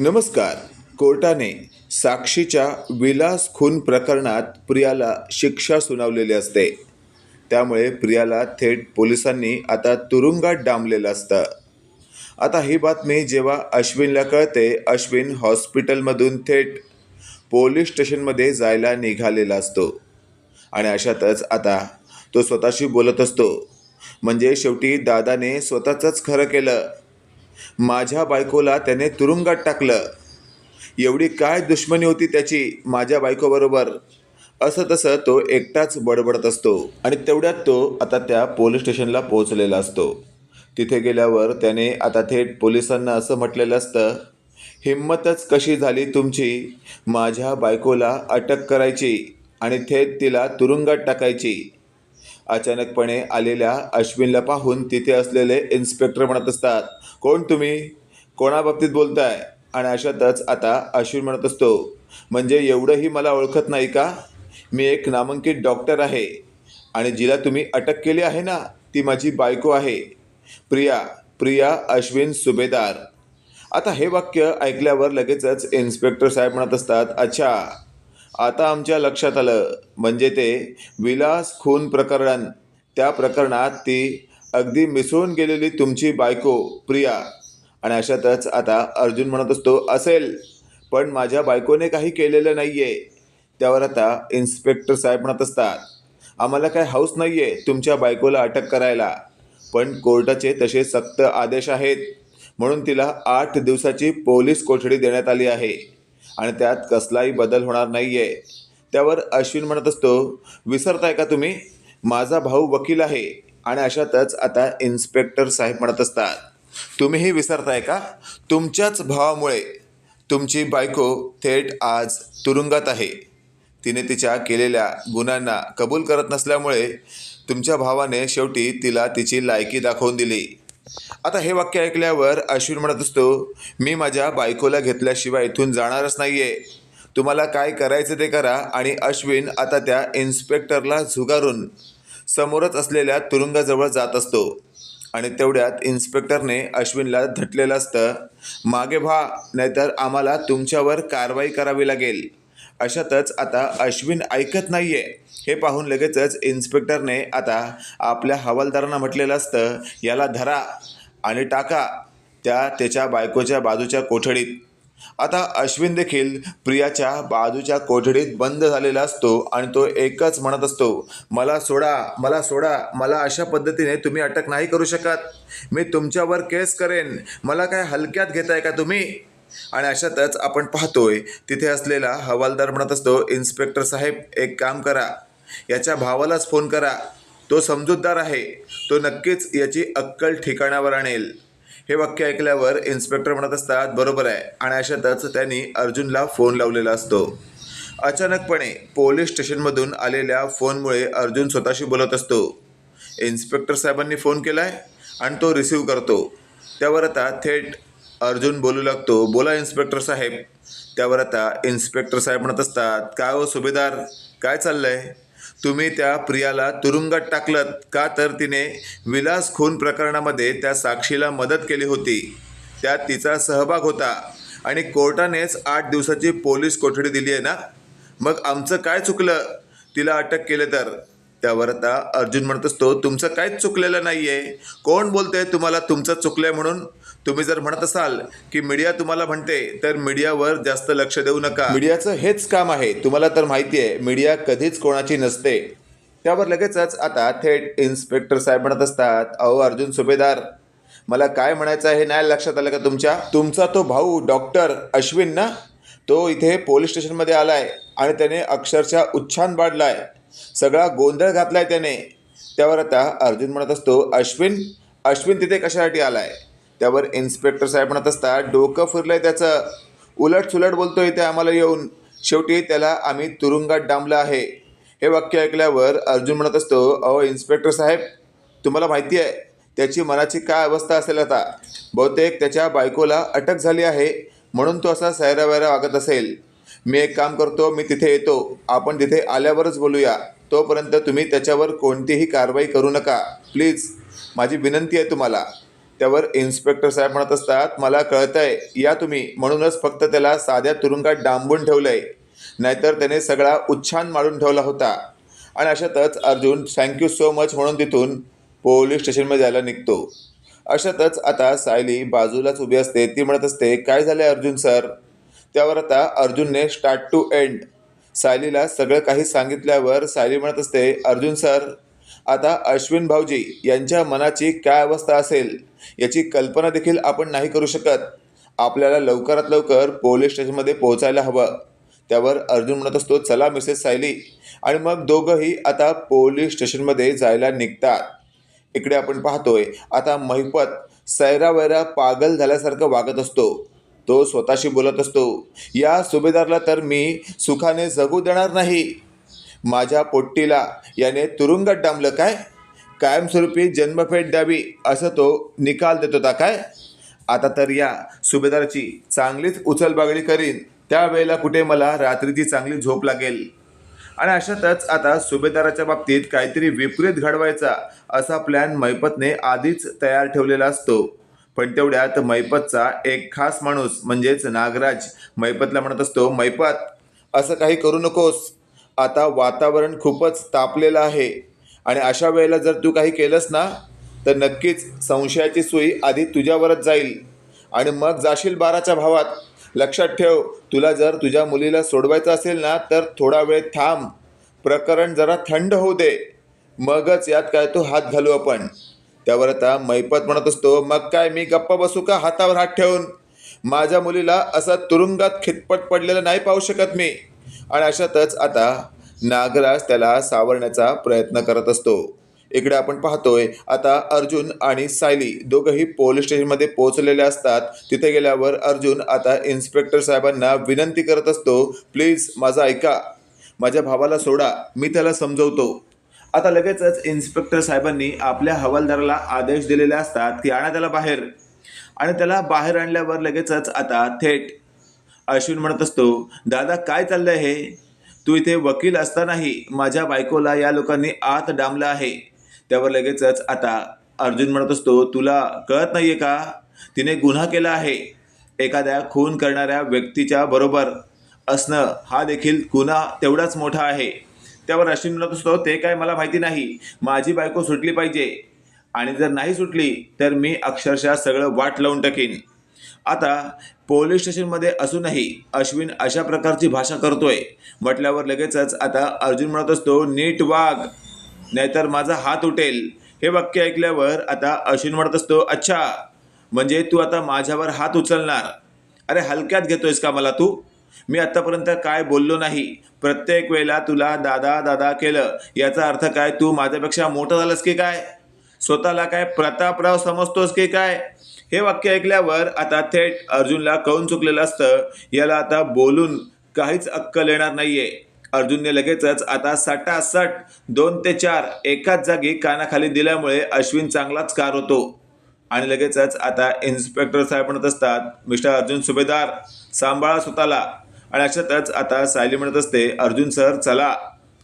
नमस्कार. कोर्टाने साक्षीच्या विलास खून प्रकरणात प्रियाला शिक्षा सुनावलेली असते. त्यामुळे प्रियाला थेट पोलिसांनी आता तुरुंगात डांबलेलं असतं. आता ही बातमी जेव्हा अश्विनला कळते अश्विन हॉस्पिटलमधून थेट पोलीस स्टेशनमध्ये जायला निघालेला असतो. आणि अशातच आता तो स्वतःशी बोलत असतो. म्हणजे शेवटी दादाने स्वतःचंच खरं केलं. माझ्या बायकोला त्याने तुरुंगात टाकलं. एवढी काय दुश्मनी होती त्याची माझ्या बायकोबरोबर? असं तसं तो एकटाच बडबडत असतो. आणि तेवढ्यात तो आता त्या पोलीस स्टेशनला पोहोचलेला असतो. तिथे गेल्यावर त्याने आता थेट पोलिसांना असं म्हटलेलं असतं हिंमतच कशी झाली तुमची? माझ्या बायकोला अटक करायची आणि थेट तिला तुरुंगात टाकायची. अचानकपणे आलेल्या अश्विनला पाहून तिथे असलेले इन्स्पेक्टर म्हणत असतात कोण तुम्ही? कोणाबाबतीत बोलताय? आणि अशातच आता अश्विन म्हणत असतो म्हणजे एवढंही मला ओळखत नाही का? मी एक नामांकित डॉक्टर आहे आणि जिला तुम्ही अटक केली आहे ना ती माझी बायको आहे. प्रिया प्रिया अश्विन सुभेदार. आता हे वाक्य ऐकल्यावर लगेचच इन्स्पेक्टर साहेब म्हणत असतात अच्छा आता आमच्या लक्षात आलं. म्हणजे ते विलास खून प्रकरण. त्या प्रकरणात ती अगदी मिसळून गेलेली तुमची बायको प्रिया. आणि अशातच आता अर्जुन म्हणत असतो असेल. पण माझ्या बायकोने काही केलेलं नाही आहे त्यावर आता इन्स्पेक्टर साहेब म्हणत असतात आम्हाला काय हाऊस नाही आहे तुमच्या बायकोला अटक करायला. पण कोर्टाचे तसे सक्त आदेश आहेत. म्हणून तिला आठ दिवसाची पोलीस कोठडी देण्यात आली आहे. आणि त्यात कसलाही बदल होणार नाही आहे त्यावर अश्विन म्हणत असतो विसरताय का तुम्ही? माझा भाऊ वकील आहे. आणि अशातच आता इन्स्पेक्टर साहेब म्हणत असतात तुम्हीही विसरताय का? तुमच्याच भावामुळे तुमची बायको थेट आज तुरुंगात आहे. तिने तिच्या केलेल्या गुन्ह्यांना कबूल करत नसल्यामुळे तुमच्या भावाने शेवटी तिला तिची लायकी दाखवून दिली. आता हे वाक्य ऐकल्यावर अश्विन म्हणत असतो मी माझ्या बायकोला घेतल्याशिवाय इथून जाणारच नाही आहे तुम्हाला काय करायचं ते करा आणि अश्विन आता त्या इन्स्पेक्टरला झुगारून समोरच असलेल्या तुरुंगाजवळ जात असतो. आणि तेवढ्यात इन्स्पेक्टरने अश्विनला धटलेलं असतं मागे व्हा नाहीतर आम्हाला तुमच्यावर कारवाई करावी लागेल. अशातच आता अश्विन ऐकत नाही आहे हे पाहून लगेचच इन्स्पेक्टरने आता आपल्या हवालदारांना म्हटलेलं असतं याला धरा आणि टाका त्या त्याच्या बायकोच्या बाजूच्या कोठडीत. आता अश्विन देखील प्रियाच्या बाजूच्या कोठडीत बंद झालेला असतो आणि तो एकच म्हणत असतो मला सोडा मला सोडा मला अशा पद्धतीने तुम्ही अटक नाही करू शकत. मी तुमच्यावर केस करेन. मला काय हलक्यात घेताय का तुम्ही? आणि अशातच आपण पाहतोय तिथे असलेला हवालदार म्हणत असतो इन्स्पेक्टर साहेब एक काम करा. याच्या भावालाच फोन करा. तो समजूतदार आहे. तो नक्कीच याची अक्कल ठिकाणावर आणेल. हे वाक्य ऐकल्यावर इन्स्पेक्टर म्हणत असतात बरोबर आहे. आणि अशातच त्यांनी अर्जुनला फोन लावलेला असतो. अचानकपणे पोलीस स्टेशनमधून आलेल्या फोनमुळे अर्जुन स्वतःशी बोलत असतो इन्स्पेक्टर साहेबांनी फोन केला आहे आणि तो रिसीव करतो. त्यावर आता थेट अर्जुन बोलू लागतो बोला इन्स्पेक्टर साहेब. त्यावर आता इन्स्पेक्टर साहेब म्हणत असतात काय हो सुभेदार? काय चाललंय? तुम्ही त्या प्रियाला तुरुंगात टाकलं का तर तिने विलास खून प्रकरणामध्ये त्या साक्षीला मदत केली होती. त्यात तिचा सहभाग होता आणि कोर्टानेच आठ दिवसाची पोलीस कोठडी दिली आहे ना? मग आमचं काय चुकलं? तिला अटक केलं तर. त्यावर आता अर्जुन म्हणत असतो तुमचं काहीच चुकलेलं नाही आहे कोण बोलतंय तुम्हाला तुमचं चुकलंय म्हणून? तुम्ही जर म्हणत असाल की मीडिया तुम्हाला म्हणते तर मीडियावर जास्त लक्ष देऊ नका. मीडियाचं हेच काम आहे. तुम्हाला तर माहिती आहे मीडिया कधीच कोणाची नसते. त्यावर लगेचच आता थेट इन्स्पेक्टर साहेब म्हणत असतात अहो अर्जुन सुभेदार मला काय म्हणायचं आहे हे नाही लक्षात आलं का तुमच्या? तुमचा तो भाऊ डॉक्टर अश्विन ना तो इथे पोलीस स्टेशनमध्ये आलाय आणि त्याने अक्षरशः उच्छान वाढलाय. सगळा गोंधळ घातलाय त्याने. त्यावर आता अर्जुन म्हणत असतो अश्विन अश्विन तिथे कशासाठी आला आहे त्यावर इन्स्पेक्टर साहेब म्हणत असतात डोकं फिरलंय त्याचं. उलट सुलट बोलतोय इथे आम्हाला येऊन. शेवटी त्याला आम्ही तुरुंगात डांबलं आहे. हे वाक्य ऐकल्यावर अर्जुन म्हणत असतो अहो इन्स्पेक्टर साहेब तुम्हाला माहिती आहे त्याची मनाची काय अवस्था असेल आता? बहुतेक त्याच्या बायकोला अटक झाली आहे म्हणून तो असा सैरावैरा वागत असेल. मी एक काम करतो मी तिथे येतो. आपण तिथे आल्यावरच बोलूया. तोपर्यंत तुम्ही त्याच्यावर कोणतीही कारवाई करू नका. प्लीज माझी विनंती आहे तुम्हाला. त्यावर इन्स्पेक्टर साहेब म्हणत असतात मला कळतंय या तुम्ही. म्हणूनच फक्त त्याला साध्या तुरुंगात डांबून ठेवलं आहे नाहीतर त्याने सगळा उच्छान मारून ठेवला होता. आणि अशातच अर्जुन थँक्यू सो मच म्हणून तिथून पोलीस स्टेशनमध्ये जायला निघतो. अशातच आता सायली बाजूलाच उभी असते. ती म्हणत असते काय झालं अर्जुन सर? त्यावर आता अर्जुनने स्टार्ट टू एंड सायलीला सगळं काही सांगितल्यावर सायली म्हणत असते अर्जुन सर आता अश्विन भाऊजी यांच्या मनाची काय अवस्था असेल याची कल्पना देखील आपण नाही करू शकत. आपल्याला लवकरात लवकर पोलीस स्टेशनमध्ये पोहोचायला हवं. त्यावर अर्जुन म्हणत असतो चला मिसेस सायली. आणि मग दोघंही आता पोलीस स्टेशनमध्ये जायला निघतात. इकडे आपण पाहतोय आता महिपत सैरावैरा पागल झाल्यासारखं वागत असतो. तो स्वतःशी बोलत असतो या सुभेदारला तर मी सुखाने जगू देणार नाही. माझ्या पोट्टीला याने तुरुंगात डांबलं काय? कायमस्वरूपी जन्मफेट द्यावी असं तो निकाल देत होता काय? आता तर या सुभेदाराची चांगलीच उचलबागडी करीन. त्यावेळेला कुठे मला रात्रीची चांगली झोप लागेल? आणि अशातच आता सुभेदाराच्या बाबतीत काहीतरी विपरीत घडवायचा असा प्लॅन मैपतने आधीच तयार ठेवलेला असतो. पण तेवढ्यात मैपतचा एक खास माणूस म्हणजेच नागराज मैपतला म्हणत असतो मैपत असं काही करू नकोस. आता वातावरण खूपच तापलेलं आहे. आणि अशा वेळेला जर तू काही केलंस ना तर नक्कीच संशयाची सुई आधी तुझ्यावरच जाईल. आणि मग जाशील बाराच्या भावात. लक्षात ठेव तुला जर तुझ्या मुलीला सोडवायचं असेल ना तर थोडा वेळ थांब. प्रकरण जरा थंड होऊ दे. मगच यात काय तो हात घालू आपण. त्यावर आता मैपत म्हणत असतो मग काय मी गप्पा बसू का हातावर हात ठेवून? माझ्या मुलीला असा तुरुंगात खितपट पडलेलं नाही पाहू शकत मी. आणि अशातच आता नागराज त्याला सावरण्याचा प्रयत्न करत असतो. इकडे आपण पाहतोय आता अर्जुन आणि सायली दोघंही पोलीस स्टेशनमध्ये पोहोचलेले असतात. तिथे गेल्यावर अर्जुन आता इन्स्पेक्टर साहेबांना विनंती करत असतो प्लीज माझं ऐका. माझ्या भावाला सोडा. मी त्याला समजवतो. आता लगेचच इन्स्पेक्टर साहेबांनी आपल्या हवालदाराला आदेश दिलेले असतात की आणा त्याला बाहेर. आणि त्याला बाहेर आणल्यावर लगेचच आता थेट अश्विन म्हणत असतो दादा काय चाललंय हे? तू इथे वकील असतानाही माझ्या बायकोला या लोकांनी आत डांबलं आहे. त्यावर लगेचच आता अर्जुन म्हणत असतो तुला कळत नाहीये का? तिने गुन्हा केला आहे. एखाद्या खून करणाऱ्या व्यक्तीच्या बरोबर असणं हा देखील गुन्हा तेवढाच मोठा आहे. त्यावर अश्विन म्हणत असतो ते काय मला माहिती नाही. माझी बायको सुटली पाहिजे. आणि जर नाही सुटली तर मी अक्षरशः सगळं वाट लावून टाकीन. आता पोलीस स्टेशनमध्ये असूनही अश्विन अशा प्रकारची भाषा करतोय. म्हटल्यावर लगेचच आता अर्जुन म्हणत असतो नीट वाघ नाहीतर माझा हात उठेल. हे वाक्य ऐकल्यावर आता अश्विन म्हणत असतो अच्छा. म्हणजे तू आता माझ्यावर हात उचलणार. अरे हलक्यात घेतोयस का मला तू? मी आत्तापर्यंत काय बोललो नाही. प्रत्येक वेळेला तुला दादा दादा केलं याचा अर्थ काय? तू माझ्यापेक्षा मोठं झालंस की काय? स्वतःला काय प्रतापराव समजतोस की काय? हे वाक्य ऐकल्यावर आता थेट अर्जुनला कळून चुकलेलं असतं. याला आता बोलून काहीच अक्कल येणार नाहीये. अर्जुनने लगेचच आता सटासट दोन ते चार एकाच जागी कानाखाली दिल्यामुळे अश्विन चांगलाच कार होतो. आणि लगेचच आता इन्स्पेक्टर साहेब म्हणत असतात मिस्टर अर्जुन सुभेदार सांभाळा स्वतःला. आणि अशातच आता सायली म्हणत असते अर्जुन सर चला.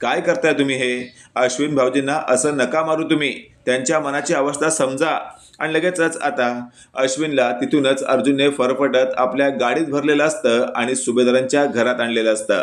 काय करताय तुम्ही हे? अश्विन भाऊजींना असं नका मारू तुम्ही. त्यांच्या मनाची अवस्था समजा. आणि लगेचच आता अश्विनला तिथूनच अर्जुनने फरफटत आपल्या गाडीत भरलेलं असतं आणि सुभेदारांच्या घरात आणलेलं असतं.